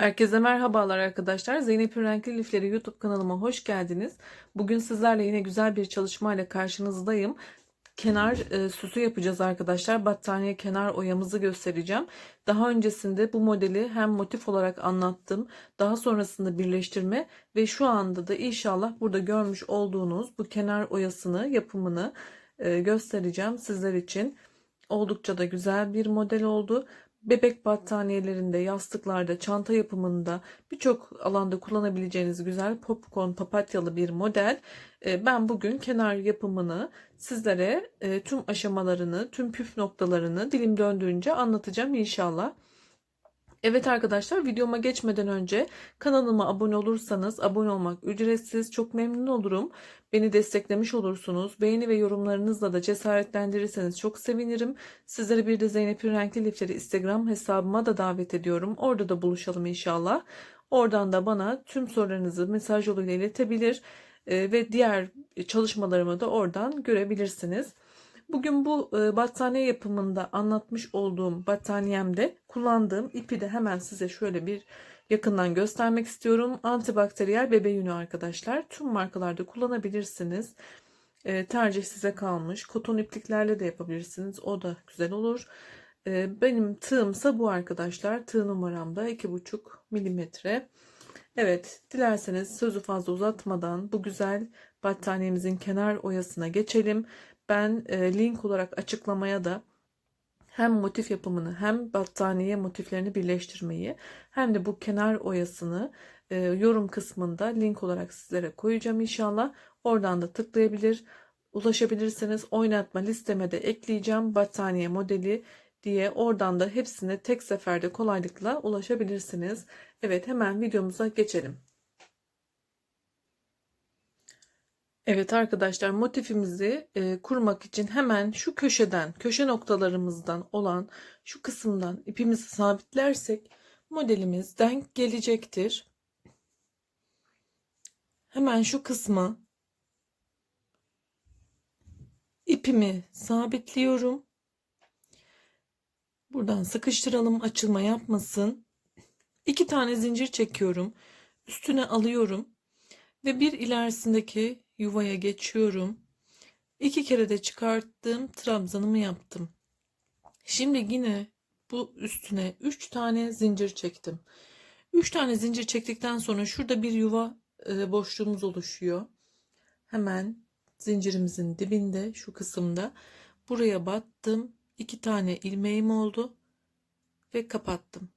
Herkese merhabalar arkadaşlar. Zeynep'in Renkli Lifleri YouTube kanalıma hoş geldiniz. Bugün sizlerle yine güzel bir çalışmayla karşınızdayım. Kenar e, süsü yapacağız arkadaşlar. Battaniye kenar oyamızı göstereceğim. Daha öncesinde bu modeli hem motif olarak anlattım. Daha sonrasında birleştirme ve şu anda da inşallah burada görmüş olduğunuz bu kenar oyasını yapımını e, göstereceğim sizler için. Oldukça da güzel bir model oldu bebek battaniyelerinde, yastıklarda, çanta yapımında birçok alanda kullanabileceğiniz güzel popcorn papatyalı bir model. Ee, ben bugün kenar yapımını sizlere e, tüm aşamalarını, tüm püf noktalarını dilim döndüğünce anlatacağım inşallah. Evet arkadaşlar videoma geçmeden önce kanalıma abone olursanız abone olmak ücretsiz çok memnun olurum. Beni desteklemiş olursunuz. Beğeni ve yorumlarınızla da cesaretlendirirseniz çok sevinirim. Sizlere bir de Zeynep'in Renkli Lifleri Instagram hesabıma da davet ediyorum. Orada da buluşalım inşallah. Oradan da bana tüm sorularınızı mesaj yoluyla iletebilir ve diğer çalışmalarımı da oradan görebilirsiniz. Bugün bu e, battaniye yapımında anlatmış olduğum battaniyemde kullandığım ipi de hemen size şöyle bir yakından göstermek istiyorum. Antibakteriyel bebe yünü arkadaşlar. Tüm markalarda kullanabilirsiniz. E, tercih size kalmış. Koton ipliklerle de yapabilirsiniz. O da güzel olur. E, benim tığımsa bu arkadaşlar. Tığ numaram da 2,5 milimetre. Evet dilerseniz sözü fazla uzatmadan bu güzel battaniyemizin kenar oyasına geçelim. Ben e, link olarak açıklamaya da hem motif yapımını hem battaniye motiflerini birleştirmeyi hem de bu kenar oyasını e, yorum kısmında link olarak sizlere koyacağım inşallah. Oradan da tıklayabilir, ulaşabilirsiniz. Oynatma listeme de ekleyeceğim battaniye modeli diye oradan da hepsine tek seferde kolaylıkla ulaşabilirsiniz. Evet hemen videomuza geçelim. Evet arkadaşlar motifimizi e, kurmak için hemen şu köşeden, köşe noktalarımızdan olan şu kısımdan ipimizi sabitlersek modelimiz denk gelecektir. Hemen şu kısma ipimi sabitliyorum. Buradan sıkıştıralım açılma yapmasın. İki tane zincir çekiyorum. Üstüne alıyorum ve bir ilerisindeki yuvaya geçiyorum. İki kere de çıkarttım. Trabzanımı yaptım. Şimdi yine bu üstüne 3 tane zincir çektim. 3 tane zincir çektikten sonra şurada bir yuva e, boşluğumuz oluşuyor. Hemen zincirimizin dibinde şu kısımda buraya battım. 2 tane ilmeğim oldu ve kapattım.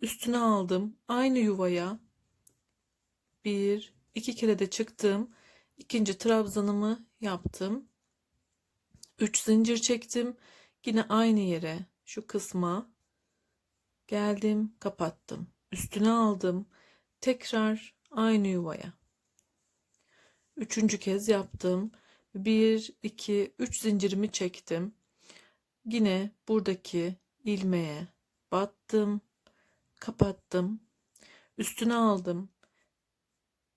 Üstüne aldım. Aynı yuvaya bir iki kere de çıktım ikinci trabzanımı yaptım. 3 zincir çektim. Yine aynı yere şu kısma geldim, kapattım. Üstüne aldım. Tekrar aynı yuvaya. Üçüncü kez yaptım. 1 2 3 zincirimi çektim. Yine buradaki ilmeğe battım, kapattım. Üstüne aldım.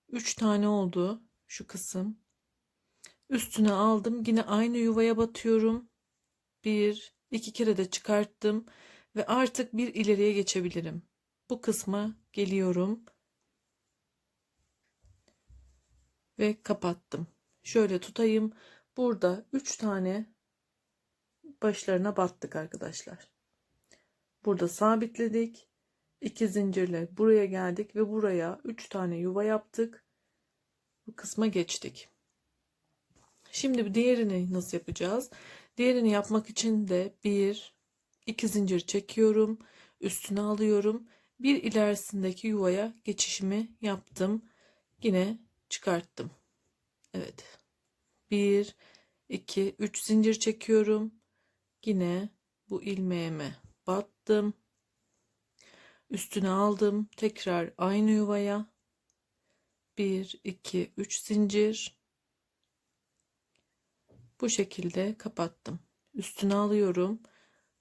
3 tane oldu şu kısım. Üstüne aldım. Yine aynı yuvaya batıyorum. Bir, iki kere de çıkarttım ve artık bir ileriye geçebilirim. Bu kısma geliyorum ve kapattım. Şöyle tutayım. Burada üç tane başlarına battık arkadaşlar. Burada sabitledik. İki zincirle buraya geldik ve buraya üç tane yuva yaptık bu kısma geçtik. Şimdi diğerini nasıl yapacağız? Diğerini yapmak için de bir, iki zincir çekiyorum. Üstüne alıyorum. Bir ilerisindeki yuvaya geçişimi yaptım. Yine çıkarttım. Evet. Bir, iki, üç zincir çekiyorum. Yine bu ilmeğime battım. Üstüne aldım. Tekrar aynı yuvaya 1 2 3 zincir. Bu şekilde kapattım. Üstüne alıyorum.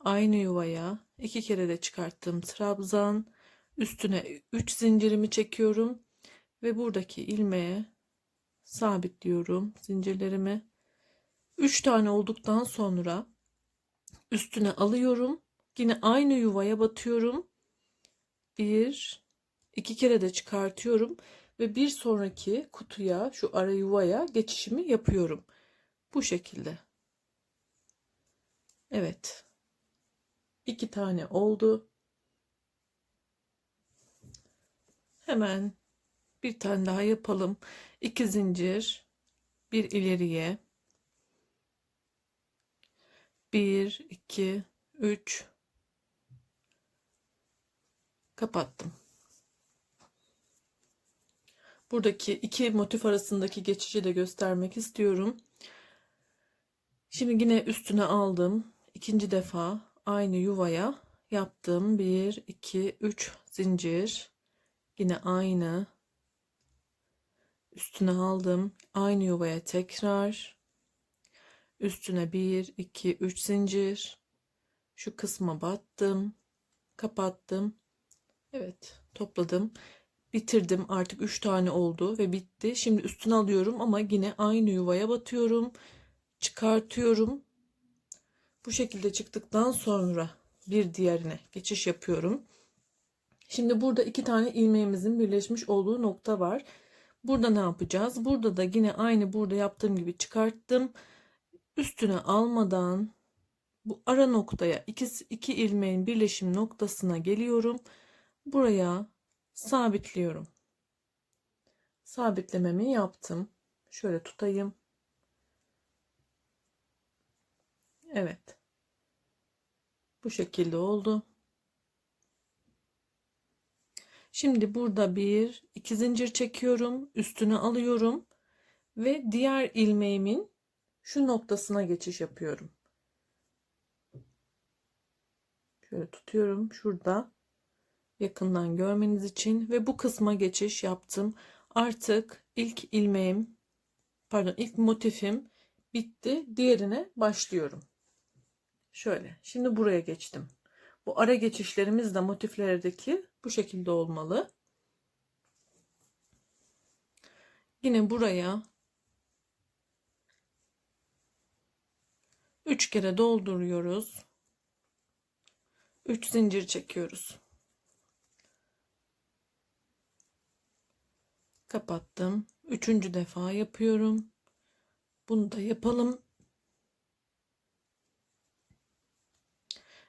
Aynı yuvaya iki kere de çıkarttım trabzan. Üstüne 3 zincirimi çekiyorum ve buradaki ilmeğe sabitliyorum zincirlerimi. 3 tane olduktan sonra üstüne alıyorum. Yine aynı yuvaya batıyorum. 1 iki kere de çıkartıyorum ve bir sonraki kutuya şu ara yuvaya geçişimi yapıyorum. Bu şekilde. Evet. iki tane oldu. Hemen bir tane daha yapalım. İki zincir, bir ileriye. Bir, iki, üç. Kapattım. Buradaki iki motif arasındaki geçişi de göstermek istiyorum. Şimdi yine üstüne aldım. İkinci defa aynı yuvaya yaptım. 1 2 3 zincir. Yine aynı. Üstüne aldım. Aynı yuvaya tekrar. Üstüne 1 2 3 zincir. Şu kısma battım. Kapattım. Evet, topladım. Bitirdim. Artık 3 tane oldu ve bitti. Şimdi üstüne alıyorum ama yine aynı yuvaya batıyorum çıkartıyorum. Bu şekilde çıktıktan sonra bir diğerine geçiş yapıyorum. Şimdi burada iki tane ilmeğimizin birleşmiş olduğu nokta var. Burada ne yapacağız? Burada da yine aynı burada yaptığım gibi çıkarttım. Üstüne almadan bu ara noktaya iki, iki ilmeğin birleşim noktasına geliyorum. Buraya sabitliyorum. Sabitlememi yaptım. Şöyle tutayım. Evet. Bu şekilde oldu. Şimdi burada bir iki zincir çekiyorum. Üstüne alıyorum. Ve diğer ilmeğimin şu noktasına geçiş yapıyorum. Şöyle tutuyorum. Şurada yakından görmeniz için ve bu kısma geçiş yaptım. Artık ilk ilmeğim pardon ilk motifim bitti. Diğerine başlıyorum. Şöyle. Şimdi buraya geçtim. Bu ara geçişlerimiz de motiflerdeki bu şekilde olmalı. Yine buraya 3 kere dolduruyoruz. 3 zincir çekiyoruz. Kapattım. Üçüncü defa yapıyorum. Bunu da yapalım.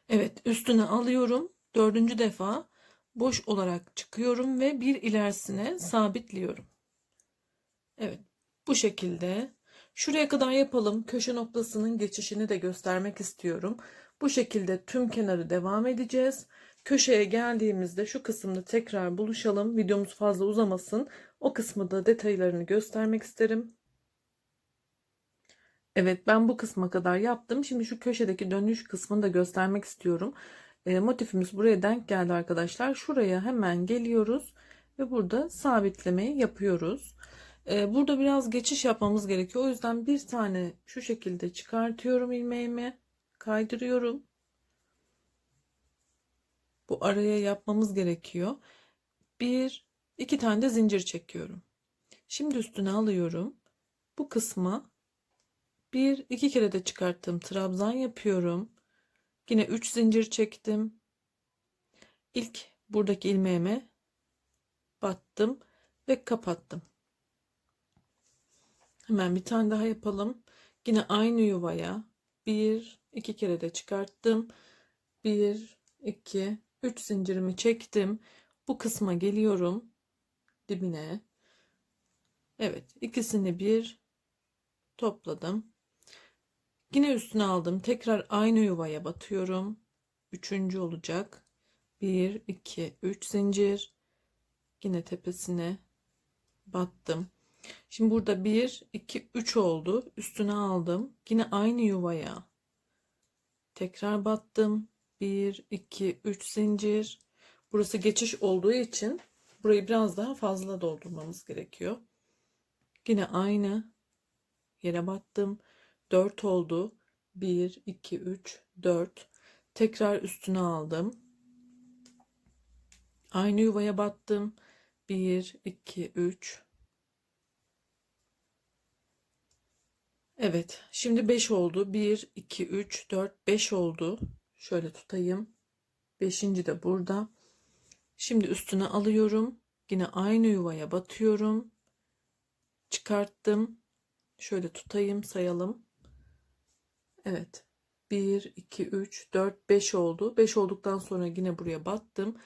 Evet üstüne alıyorum. Dördüncü defa boş olarak çıkıyorum ve bir ilerisine sabitliyorum. Evet bu şekilde şuraya kadar yapalım. Köşe noktasının geçişini de göstermek istiyorum. Bu şekilde tüm kenarı devam edeceğiz. Köşeye geldiğimizde şu kısımda tekrar buluşalım. Videomuz fazla uzamasın. O kısmı da detaylarını göstermek isterim. Evet ben bu kısma kadar yaptım. Şimdi şu köşedeki dönüş kısmını da göstermek istiyorum. E, motifimiz buraya denk geldi arkadaşlar. Şuraya hemen geliyoruz ve burada sabitlemeyi yapıyoruz. E, burada biraz geçiş yapmamız gerekiyor. O yüzden bir tane şu şekilde çıkartıyorum ilmeğimi. Kaydırıyorum. Bu araya yapmamız gerekiyor. Bir, iki tane de zincir çekiyorum. Şimdi üstüne alıyorum. Bu kısma bir iki kere de çıkarttım trabzan yapıyorum yine 3 zincir çektim ilk buradaki ilmeğime battım ve kapattım hemen bir tane daha yapalım yine aynı yuvaya bir iki kere de çıkarttım bir iki üç zincirimi çektim bu kısma geliyorum dibine evet ikisini bir topladım Yine üstüne aldım. Tekrar aynı yuvaya batıyorum. Üçüncü olacak. 1, 2, 3 zincir. Yine tepesine battım. Şimdi burada 1, 2, 3 oldu. Üstüne aldım. Yine aynı yuvaya. Tekrar battım. 1, 2, 3 zincir. Burası geçiş olduğu için burayı biraz daha fazla doldurmamız gerekiyor. Yine aynı yere battım. 4 oldu. 1, 2, 3, 4. Tekrar üstüne aldım. Aynı yuvaya battım. 1, 2, 3. Evet. Şimdi 5 oldu. 1, 2, 3, 4, 5 oldu. Şöyle tutayım. 5. de burada. Şimdi üstüne alıyorum. Yine aynı yuvaya batıyorum. Çıkarttım. Şöyle tutayım sayalım. Evet. 1, 2, 3, 4, 5 oldu. 5 olduktan sonra yine buraya battım.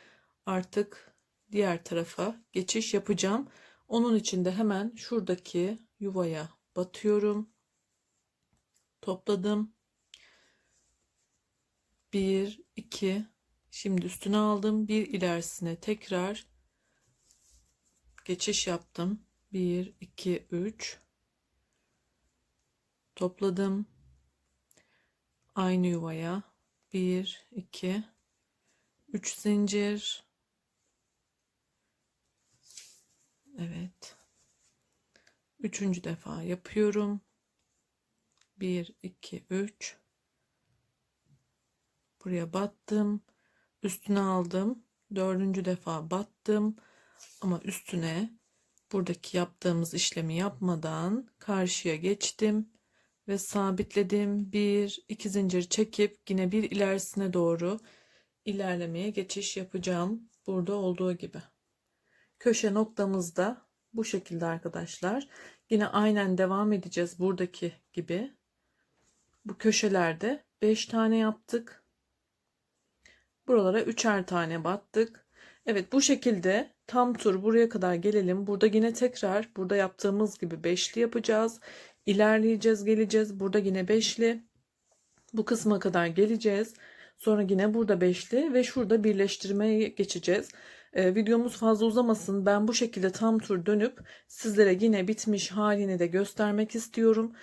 Artık diğer tarafa geçiş yapacağım. Onun için de hemen şuradaki yuvaya batıyorum. Topladım. 1, 2, şimdi üstüne aldım. Bir ilerisine tekrar geçiş yaptım. 1, 2, 3. Topladım. Aynı yuvaya. 1, 2, 3 zincir. Evet. Üçüncü defa yapıyorum. 1, 2, 3. Buraya battım. Üstüne aldım. Dördüncü defa battım. Ama üstüne buradaki yaptığımız işlemi yapmadan karşıya geçtim ve sabitledim. Bir, iki zincir çekip yine bir ilerisine doğru ilerlemeye geçiş yapacağım. Burada olduğu gibi. Köşe noktamızda bu şekilde arkadaşlar. Yine aynen devam edeceğiz buradaki gibi. Bu köşelerde 5 tane yaptık. Buralara üçer tane battık. Evet bu şekilde tam tur buraya kadar gelelim. Burada yine tekrar burada yaptığımız gibi beşli yapacağız. İlerleyeceğiz geleceğiz. Burada yine beşli. Bu kısma kadar geleceğiz. Sonra yine burada beşli ve şurada birleştirmeye geçeceğiz. Ee, videomuz fazla uzamasın. Ben bu şekilde tam tur dönüp sizlere yine bitmiş halini de göstermek istiyorum.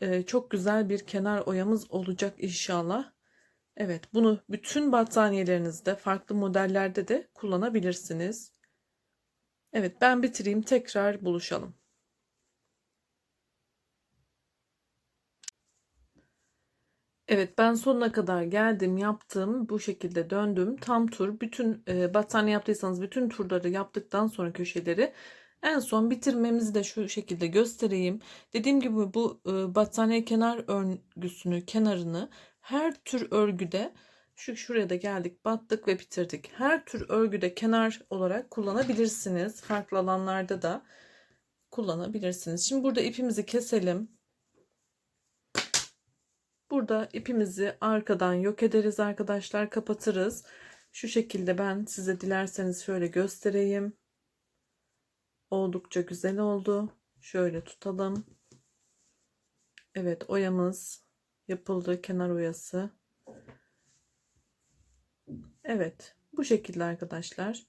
Ee, çok güzel bir kenar oyamız olacak inşallah. Evet, bunu bütün battaniyelerinizde, farklı modellerde de kullanabilirsiniz. Evet, ben bitireyim, tekrar buluşalım. Evet, ben sonuna kadar geldim, yaptım, bu şekilde döndüm. Tam tur, bütün e, battaniye yaptıysanız bütün turları yaptıktan sonra köşeleri en son bitirmemizi de şu şekilde göstereyim. Dediğim gibi bu e, battaniye kenar örgüsünü, kenarını her tür örgüde şu şuraya da geldik, battık ve bitirdik. Her tür örgüde kenar olarak kullanabilirsiniz. Farklı alanlarda da kullanabilirsiniz. Şimdi burada ipimizi keselim. Burada ipimizi arkadan yok ederiz arkadaşlar, kapatırız. Şu şekilde ben size dilerseniz şöyle göstereyim. Oldukça güzel oldu. Şöyle tutalım. Evet oyamız yapıldı. Kenar oyası. Evet. Bu şekilde arkadaşlar.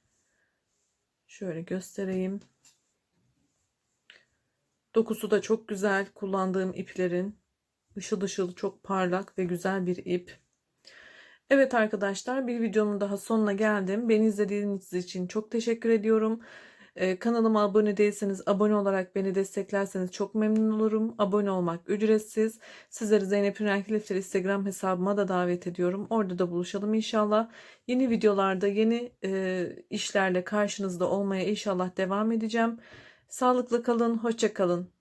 Şöyle göstereyim. Dokusu da çok güzel. Kullandığım iplerin ışıl ışıl çok parlak ve güzel bir ip. Evet arkadaşlar bir videomun daha sonuna geldim. Beni izlediğiniz için çok teşekkür ediyorum. Ee, kanalıma abone değilseniz abone olarak beni desteklerseniz çok memnun olurum. Abone olmak ücretsiz. Sizleri Zeynep Renkli Lifter Instagram hesabıma da davet ediyorum. Orada da buluşalım inşallah. Yeni videolarda yeni e, işlerle karşınızda olmaya inşallah devam edeceğim. Sağlıklı kalın, hoşça kalın.